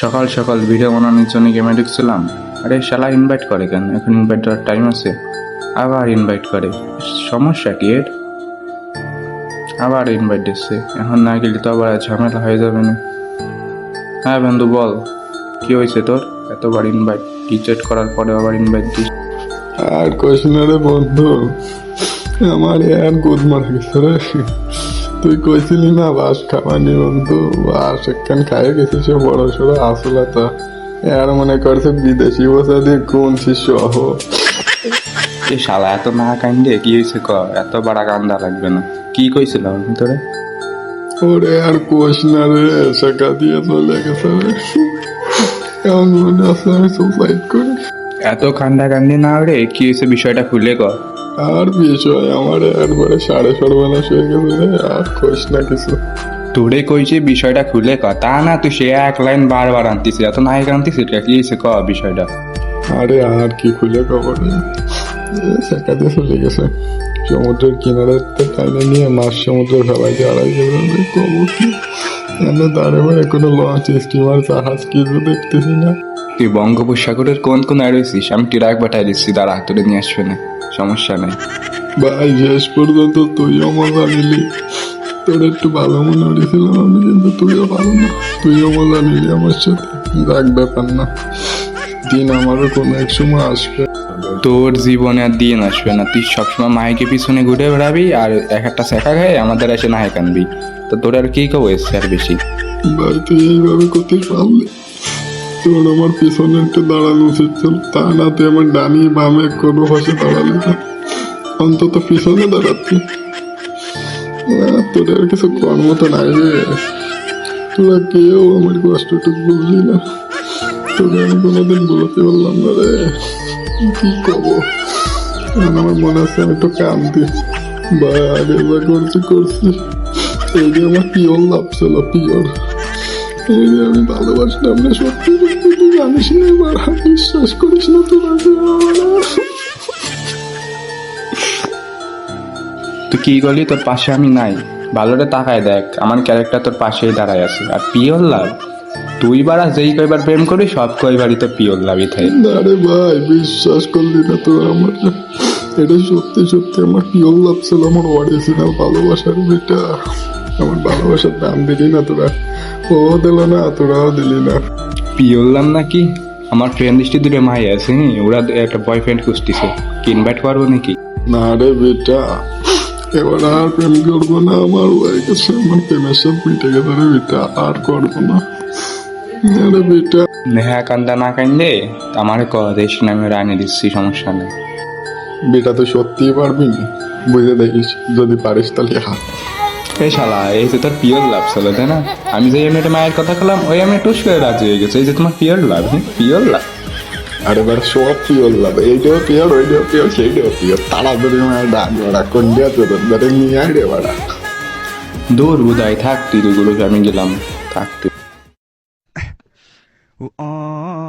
সকাল সকাল ভিডিও বানানোর জন্য গেমে ঢুকছিলাম। আরে শালা ইনভাইট করে কেন? এখন ইনভাইট দেওয়ার টাইম আছে। আবার ইনভাইট করে। সমস্যা কি এর? আবার ইনভাইট দিচ্ছে। এখন না গেলে তো আবার ঝামেলা হয়ে যাবে না। হ্যাঁ বন্ধু, বল। কি হয়েছে তোর? এতবার ইনভাইট রিচেট করার পরে আবার ইনভাইট দিস। আর কোশনারে বন্ধু, আমার আর গুদ মারা রে। তুই কইছিলি না বাস খাওয়ানি বন্ধু বাস একখান খাই গেছে সে বড় সড়ো আসলে তো। আর মনে করছে বিদেশি বসা দিয়ে কোন শিষ্য আহ এ শালা এত না কান্দে কি হয়েছে ক? এত বাড়া কান্দা লাগবে না। কি কইছিল ওর ভিতরে? ওরে আর কোষ না রে শেখা দিয়ে চলে গেছে রে। এমন মনে আছে আমি সুসাইড করি। এত কান্দা কান্দি না রে কি হয়েছে বিষয়টা খুলে ক। আর বিষয় আমার একবারে সাড়ে সর্বনাশ হয়ে গেছে রে আর খোঁজ না কিছু। তোরে কইছে বিষয়টা খুলে ক তা না তুই সে এক লাইন বারবার আনতিস এত নায়ক আনতিস এটা কি হয়েছে ক বিষয়টা? আরে আর কি খুলে খবর দিয়ে চলে গেছে। সমুদ্রের কিনারে টাইনে নিয়ে মাছ সমুদ্রে দিয়ে আড়াই গেছে কব কি তার দাঁড়ে কোনো লঞ্চ স্টিমার জাহাজ কিছু দেখতেছি না। তুই বঙ্গোপসাগরের কোন কোন রয়েছিস আমি টিরাক পাঠাই দিচ্ছি দাঁড়া তুলে নিয়ে আসবে না। সমস্যা নেই। ভাই শেষ পর্যন্ত তুইও মজা নিলি। তোর একটু ভালো মনে হয়েছিলাম আমি কিন্তু তুইও ভালো না। তুইও মজা নিলি আমার সাথে। যাক ব্যাপার না। দিন আমারও কোনো এক সময় আসবে। তোর জীবনে আর দিন আসবে না। তুই সবসময় মায়েকে পিছনে ঘুরে বেড়াবি আর এক একটা শেখা খায় আমাদের এসে নায়ক আনবি তো তোর আর কি কেউ এসছে আর বেশি? ভাই তুই এইভাবে করতে পারলি? তোর আমার পিছনে একটু দাঁড়ানো উচিত ছিল। তা না তুই আমার ডানি বামে কোনো পাশে দাঁড়ালি না। অন্তত পিছনে দাঁড়াচ্ছি আর কিছু কর্ম তো নাই রে। তোরা কেউ আমার কষ্টটুকু বুঝলি না। তোকে আমি কোনোদিন বলতে পারলাম না রে। কি এখন আমার মনে আছে আমি একটু কান্দি বাইরে যা করছি করছি। এই যে আমার পিওর লাভ ছিল, পিওর। এই যে আমি ভালোবাসলাম না সত্যি তুই জানিস না, এবার বিশ্বাস করিস না তোরা তুই কি করলি? তোর পাশে আমি নাই। ভালোটা তাকায় দেখ, আমার ক্যারেক্টার তোর পাশেই দাঁড়ায় আছে। আর পিওর লাভ? তুই বারা যেই কয়বার প্রেম করি সব কয়বারই তো পিওর লাভই থাকে। না রে ভাই বিশ্বাস করলি না তোরা আমার। এটা সত্যি সত্যি আমার পিওর লাভ ছিল আমার অরিজিনাল ভালোবাসার বেটা আমার ভালোবাসার দাম দিলি না তোরা। ও দিল না তোরাও দিলি না। পিওর লাভ নাকি? আমার ফ্রেন্ড লিস্টে দুটো মাই আছে ওরা একটা বয়ফ্রেন্ড খুঁজতেছে। কি ইনভাইট করব নাকি? না রে বেটা এবার আর প্রেম করব না আমার গেছে। আমার প্রেমের সব মিটে গেছে রে বেটা আর করব না। বেটা নেহা কান্দা না কান্দে আমার নামে রানি দিচ্ছি সমস্যা নেই। বেটা তুই সত্যিই পারবি না? বুঝে দেখিস যদি পারিস তাহলে হাত। এই শালা এই যে তোর পিওর লাভ ছিল তাই না? আমি যে এমনি মায়ের কথা বললাম ওই আমি টুস করে রাজি হয়ে গেছে এই যে তোমার পিওর লাভ পিওর লাভ। আর এবার সব পিওর লাভ এইটাও পিওর ওইটাও পিওর সেইটাও পিওর। তাড়াতাড়ি আমার ডাক বাড়া কোন দিয়া তোর? ধরে নিয়ে আয় রে বাড়া। দূর বুধাই থাক তুই আমি গেলাম থাক তুই Oh.